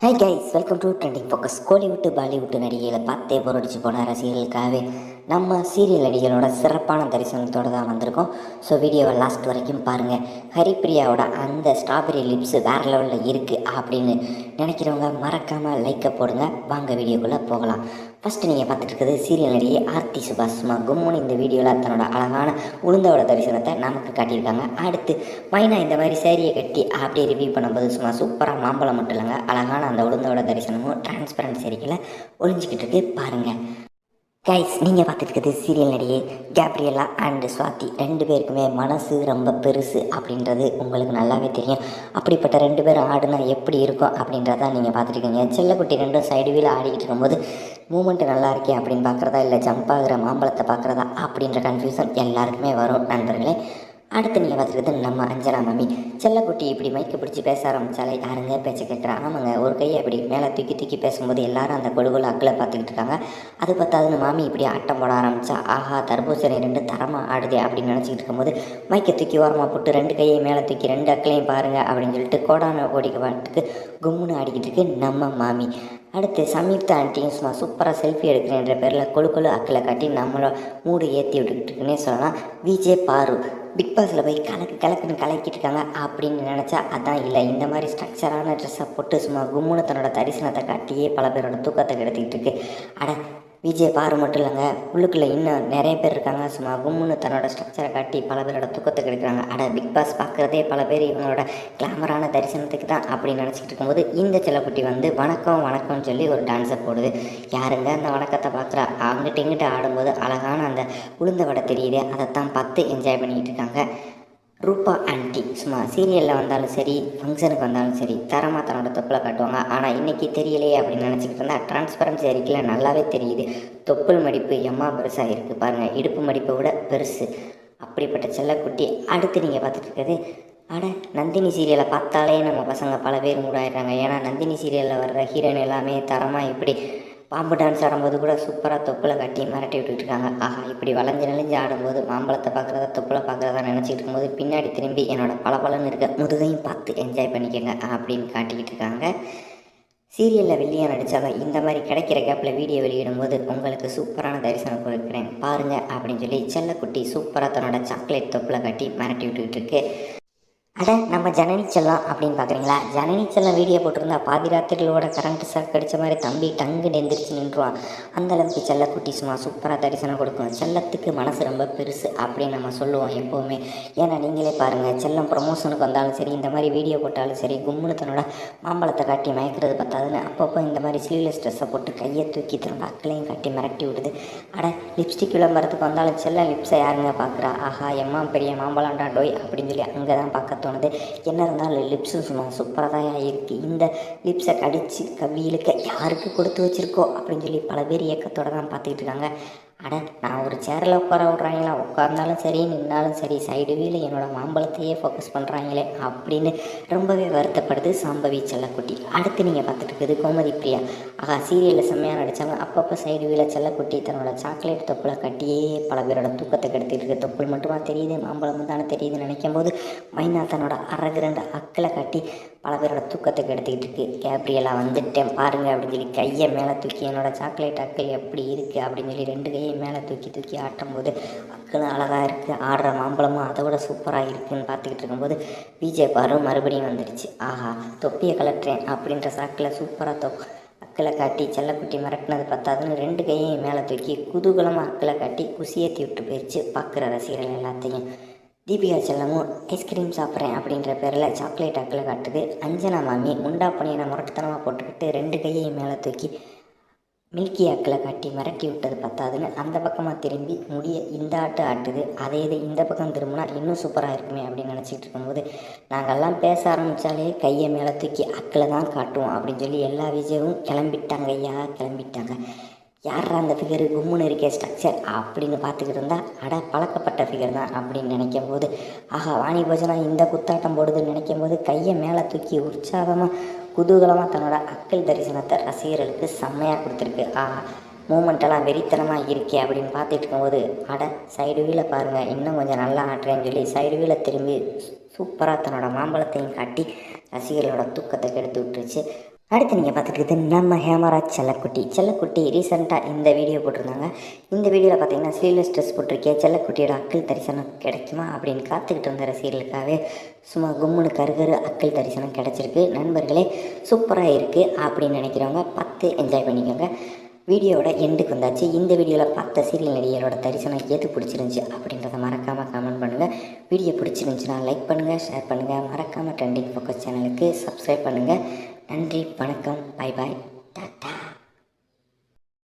Hi guys welcome to trending focus Kollywood Bollywood நடிகைகளை பார்த்தே போரடிச்சு போன ரசிகர்களுக்காகவே நம்ம சீரியல் நடிகளோட சிறப்பான தரிசனத்தோடு தான் வந்திருக்கோம். ஸோ வீடியோவை லாஸ்ட் வரைக்கும் பாருங்கள் ஹரிப்ரியாவோட அந்த ஸ்ட்ராபெரி லிப்ஸ் வேறு லெவலில் இருக்குது அப்படின்னு நினைக்கிறவங்க மறக்காமல் லைக்கை போடுங்க. வாங்க வீடியோக்குள்ளே போகலாம். ஃபஸ்ட்டு நீங்கள் பார்த்துட்டு இருக்கிறது சீரியல் நடிகை ஆர்த்தி சுபாஷ் சும்மா கும்முன்னு இந்த வீடியோவில் தன்னோட அழகான உளுந்தோட தரிசனத்தை நமக்கு காட்டியிருக்காங்க. அடுத்து மைனா இந்த மாதிரி சேரியை கட்டி அப்படியே ரிவ்யூ பண்ணும்போது சும்மா சூப்பராக மாம்பழம் மட்டும் இல்லைங்க. அழகான அந்த உளுந்தோட தரிசனமும் டிரான்ஸ்பரன்ட் சேரிக்கில் ஒழிஞ்சிக்கிட்டு இருக்கு. பாருங்கள் கைஸ் நீங்கள் பார்த்துட்டு சீரியல் நடிகை கேப்ரியலா அண்டு சுவாதி. ரெண்டு பேருக்குமே மனசு ரொம்ப பெருசு அப்படின்றது உங்களுக்கு நல்லாவே தெரியும். அப்படிப்பட்ட ரெண்டு பேரும் ஆடுனா எப்படி இருக்கும் அப்படின்றத நீங்கள் பார்த்துருக்கீங்க செல்லக்குட்டி ரெண்டும் சைடு வீல ஆடிக்கிட்டு இருக்கும்போது மூமெண்ட் நல்லா இருக்கே அப்படின்னு பார்க்குறதா இல்லை ஜம்ப் ஆகிற மாம்பழத்தை பார்க்குறதா அப்படின்ற கன்ஃபியூஷன் எல்லாருக்குமே வரும் நண்பர்களே. அடுத்து நீங்கள் பார்த்துருக்கிறது நம்ம அஞ்சனா மாமி. செல்லக்குட்டி இப்படி மைக்கு பிடிச்சி பேச ஆரம்பித்தாலே யாருங்க பேச்ச கேட்குறா? ஆமாங்க ஒரு கையை அப்படி மேலே தூக்கி தூக்கி பேசும்போது எல்லாரும் அந்த கொழுகுல அக்கில் பார்த்துக்கிட்டு இருக்காங்க. அது பத்தாதுன்னு மாமி இப்படி ஆட்டம் போட ஆரம்பித்தா ஆஹா தர்பூசணி ரெண்டு தரமாக ஆடுதே அப்படின்னு நினச்சிக்கிட்டு இருக்கும்போது மைக்கை தூக்கி ஓரமாக போட்டு ரெண்டு கையை மேலே தூக்கி ரெண்டு அக்களையும் பாருங்கள் அப்படின்னு சொல்லிட்டு கோடான கோடிக்கு பாட்டுக்கு கும்முன்னு ஆடிக்கிட்டு இருக்கு நம்ம மாமி. அடுத்து சம்யுக்தா ஆண்டியும் சும்மா சூப்பராக செல்ஃபி எடுக்கிறேன்ற பேரில் கொழு கொழு அக்கில் காட்டி நம்மளோட மூடு ஏற்றி விட்டுக்கிட்டு இருக்குன்னே சொல்லலாம். விஜே பாரு. பிக் பாஸில் போய் கலக்கு கலக்குன்னு கலக்கிட்டு இருக்காங்க அப்படின்னு நினச்சா அதான் இல்லை. இந்த மாதிரி ஸ்ட்ரக்சரான ட்ரெஸ்ஸை போட்டு சும்மா கும்முன தன்னோட தரிசனத்தை காட்டியே பல பேரோட தூக்கத்தை கெடுத்துக்கிட்டு இருக்கு. அட விஜய் பாரு மட்டும் இல்லைங்க. உள்ளுக்குள்ளே இன்னும் நிறைய பேர் இருக்காங்க. சும்மா கும்முன்னு தன்னோட ஸ்ட்ரக்சரை காட்டி பல பேரோட தூக்கத்தை கெடுக்கிறாங்க. அட பிக் பாஸ் பார்க்குறதே பல பேர் இவங்களோட கிளாமரான தரிசனத்துக்கு தான் அப்படின்னு நினச்சிக்கிட்டு இருக்கும்போது இந்த செல்லக்குட்டி வந்து வணக்கம் வணக்கம்னு சொல்லி ஒரு டான்ஸை போடுது. யாருங்க அந்த வணக்கத்தை பார்க்குறா அவங்ககிட்ட இங்கிட்ட ஆடும்போது அழகான அந்த உளுந்த வடை தெரியுது அதைத்தான் பார்த்து என்ஜாய் பண்ணிக்கிட்டு இருக்காங்க. ரூபா ஆண்டி சும்மா சீரியலில் வந்தாலும் சரி ஃபங்க்ஷனுக்கு வந்தாலும் சரி தரமாக தன்னோட தொப்பில் காட்டுவாங்க. ஆனால் இன்றைக்கி தெரியலையே அப்படின்னு நினச்சிக்கிட்டு இருந்தால் டிரான்ஸ்பரன்சி அறிக்கையில் நல்லாவே தெரியுது. தொப்புள் மடிப்பு எம்மா பெருசாக இருக்குது பாருங்கள் இடுப்பு மடிப்பை விட பெருசு. அப்படிப்பட்ட செல்லக்குட்டி அடுத்து நீங்கள் பார்த்துட்டு இருக்கிறது அட நந்தினி சீரியலை பார்த்தாலே நம்ம பசங்க பல பேர் மூடாயிடுறாங்க. ஏன்னா நந்தினி சீரியலில் வர்ற ஹீரோயின் எல்லாமே தரமாக இப்படி பாம்பு டான்ஸ் ஆடும்போது கூட சூப்பராக தொப்பில் கட்டி மிரட்டி விட்டுட்டு இருக்காங்க ஆஹா இப்படி வளைஞ்சு நெளிஞ்சு ஆடும்போது மாம்பழத்தை பார்க்குறதா தொப்பில் பார்க்குறதா நினச்சிட்டு இருக்கும்போது பின்னாடி திரும்பி என்னோடய பளபளன்னு இருக்க முதுகையும் பார்த்து என்ஜாய் பண்ணிக்கோங்க அப்படின்னு காட்டிக்கிட்டு இருக்காங்க. சீரியலில் வெள்ளியாக நடித்தாங்க இந்த மாதிரி கிடைக்கிற கேப்பில் வீடியோ வெளியிடும்போது உங்களுக்கு சூப்பரான தரிசனம் கொடுக்குறேன். பாருங்கள் அப்படின்னு சொல்லி செல்லக்குட்டி சூப்பராக தன்னோட சாக்லேட் தொப்பில் கட்டி மிரட்டி விட்டுக்கிட்டு இருக்கு. அட நம்ம ஜனனி செல்லம் அப்படின்னு பார்க்குறீங்களா? ஜனனி செல்லம் வீடியோ போட்டிருந்தா பாதி ராத்திரிகளோட கரண்ட் ஷாக் கடிச்ச மாதிரி தம்பி டங்கு நெந்திரிச்சு நின்றுவான். அந்த அளவுக்கு செல்லக்குட்டி சும்மா சூப்பராக தரிசனம் கொடுக்கும். செல்லத்துக்கு மனசு ரொம்ப பெருசு அப்படின்னு நம்ம சொல்லுவோம் எப்போவுமே. ஏன்னா நீங்களே பாருங்கள் செல்லம் ப்ரொமோஷனுக்கு வந்தாலும் சரி இந்த மாதிரி வீடியோ போட்டாலும் சரி கும்முனு தன்னோட மாம்பழத்தை காட்டி மயக்கிறது பார்த்தாதுன்னு அப்பப்போ இந்த மாதிரி ஸ்லீவ்லெஸ் ட்ரெஸ்ஸை போட்டு கையை தூக்கி தன்னோட அக்களையும் காட்டி மிரட்டி விடுது. அட லிப்ஸ்டிக் விளம்பரத்துக்கு வந்தாலும் செல்ல லிப்ஸை யாருங்க பார்க்குறா ஆஹா எம்மா பெரிய மாம்பழம்டா டோய் அப்படின்னு சொல்லி அங்கே தான் பார்க்க தோணுது. என்ன இருந்தாலும் லிப்ஸும் சும்மா சூப்பராக தான் இருக்குது இந்த லிப்ஸை கடிச்சு கவியிலுக்க யாருக்கு கொடுத்து வச்சிருக்கோ? அப்படின்னு சொல்லி பல பேர் இயக்கத்தோடு தான் பார்த்துக்கிட்டு இருக்காங்க. அட நான் ஒரு சேரில் உட்கார விட்றாங்களா? உட்கார்ந்தாலும் சரி நின்னாலும் சரி சைடு வீல என்னோடய மாம்பழத்தையே ஃபோக்கஸ் பண்ணுறாங்களே அப்படின்னு ரொம்பவே வருத்தப்படுது சாம்பவி செல்லக்குட்டி. அடுத்து நீங்கள் பார்த்துட்டு இருக்குது கோமதி பிரியா. ஆகா சீரியலில் செம்மையாக நடித்தாங்க அப்பப்போ சைடு வீல செல்லக்குட்டி தன்னோட சாக்லேட் தொப்பில் கட்டியே பல பேரோட தூக்கத்தை கெடுத்துட்டு இருக்குது தொப்புள் மட்டுமா தெரியுது மாம்பழம் தானே தெரியுதுன்னு நினைக்கும் போது மைனா தன்னோட அரகிரண்ட அக்களை கட்டி பல பேரோட தூக்கத்தை கெடுத்துக்கிட்டு இருக்கு. கேப்ரியலா வந்துட்டேன் பாருங்கள் அப்படின்னு சொல்லி கையை மேலே தூக்கி என்னோட சாக்லேட் அக்கள் எப்படி இருக்குது அப்படின்னு சொல்லி ரெண்டு கையை மேலே தூக்கி தூக்கி ஆட்டும்போது அக்களும் அழகாக இருக்குது ஆடுற மாம்பழமும் அதை விட சூப்பராக இருக்குன்னு பார்த்துக்கிட்டு இருக்கும்போது பிஜே பாரு மறுபடியும் வந்துடுச்சு. ஆஹா தொப்பியை கலட்டுறேன் அப்படின்ற சாக்கில் சூப்பராக தொ அக்களை காட்டி செல்லக்குட்டி மிரட்டினது பத்தாதுன்னு ரெண்டு கையையும் மேலே தூக்கி குதூகலமாக அக்களை காட்டி குசியேற்றி விட்டு போயிடுச்சு பார்க்குற ரசிகர்கள் எல்லாத்தையும். தீபிகா செல்லமும் ஐஸ்கிரீம் சாப்பிட்றேன் அப்படின்ற பேரில் சாக்லேட் அக்கில் காட்டுது. அஞ்சனா மாமி முண்டா பனியனை முரட்டுத்தனமாக போட்டுக்கிட்டு ரெண்டு கையையும் மேலே தூக்கி மில்கி அக்களை காட்டி மிரட்டி விட்டது பத்தாதுன்னு அந்த பக்கமாக திரும்பி முடிய இந்த ஆட்டு ஆட்டுது. அதே இது இந்த பக்கம் திரும்பினா இன்னும் சூப்பராக இருக்குமே அப்படின்னு நினச்சிக்கிட்டு இருக்கும்போது நாங்கள்லாம் பேச ஆரம்பித்தாலே கையை மேலே தூக்கி அக்கில் தான் காட்டுவோம் அப்படின்னு சொல்லி எல்லா விஜயமும் கிளம்பிட்டாங்க ஐயா கிளம்பிட்டாங்க. யாரா அந்த ஃபிகர் கும்முன்னு இருக்கே ஸ்ட்ரக்சர் அப்படின்னு பார்த்துக்கிட்டு இருந்தா அட பழக்கப்பட்ட ஃபிகர் தான் அப்படின்னு நினைக்கும் போது ஆஹா வாணி போஜனா இந்த குத்தாட்டம் போடுதுன்னு நினைக்கும் போது கையை மேலே தூக்கி உற்சாகமாக குதூகலமாக தன்னோட அக்கல் தரிசனத்தை ரசிகர்களுக்கு செம்மையாக கொடுத்துருக்கு. ஆ மூமெண்ட்டெல்லாம் வெறித்தனமாக இருக்கே அப்படின்னு பார்த்துட்டு இருக்கும்போது அட சைடு வீல பாருங்கள் இன்னும் கொஞ்சம் நல்லா ஆட்டுறேன்னு சொல்லி சைடு வீல திரும்பி சூப்பராக தன்னோட மாம்பழத்தையும் காட்டி ரசிகர்களோட தூக்கத்தை கெடுத்து விட்டுருச்சு. அடுத்து நீங்கள் பார்த்துட்டு நம்ம ஹேமராஜ் செல்லக்குட்டி. செல்லக்குட்டி ரீசெண்டாக இந்த வீடியோ போட்டிருந்தாங்க. இந்த வீடியோவில் பார்த்தீங்கன்னா ஸ்லீவ்லெஸ் ட்ரெஸ் போட்டிருக்கேன் செல்லக்குட்டியோட அக்கல் தரிசனம் கிடைக்குமா? அப்படின்னு காத்துக்கிட்டு வந்த ரசிகர்களுக்காகவே சும்மா கும்முனு கருகரு அக்கல் தரிசனம் கிடச்சிருக்கு. நண்பர்களே சூப்பராக இருக்குது அப்படின்னு நினைக்கிறவங்க பார்த்து என்ஜாய் பண்ணிக்கோங்க. வீடியோவோட எண்டுக்கு வந்தாச்சு. இந்த வீடியோவில் பார்த்த சீரியல் நடிகரோட தரிசனம் எது பிடிச்சிருந்துச்சி அப்படின்றத மறக்காமல் கமெண்ட் பண்ணுங்கள் வீடியோ பிடிச்சிருந்துச்சுன்னா லைக் பண்ணுங்கள் ஷேர் பண்ணுங்கள் மறக்காமல் ட்ரெண்டிங் ஃபோக்கஸ் சேனலுக்கு சப்ஸ்கிரைப் பண்ணுங்கள் நன்றி வணக்கம் பாய் பாய்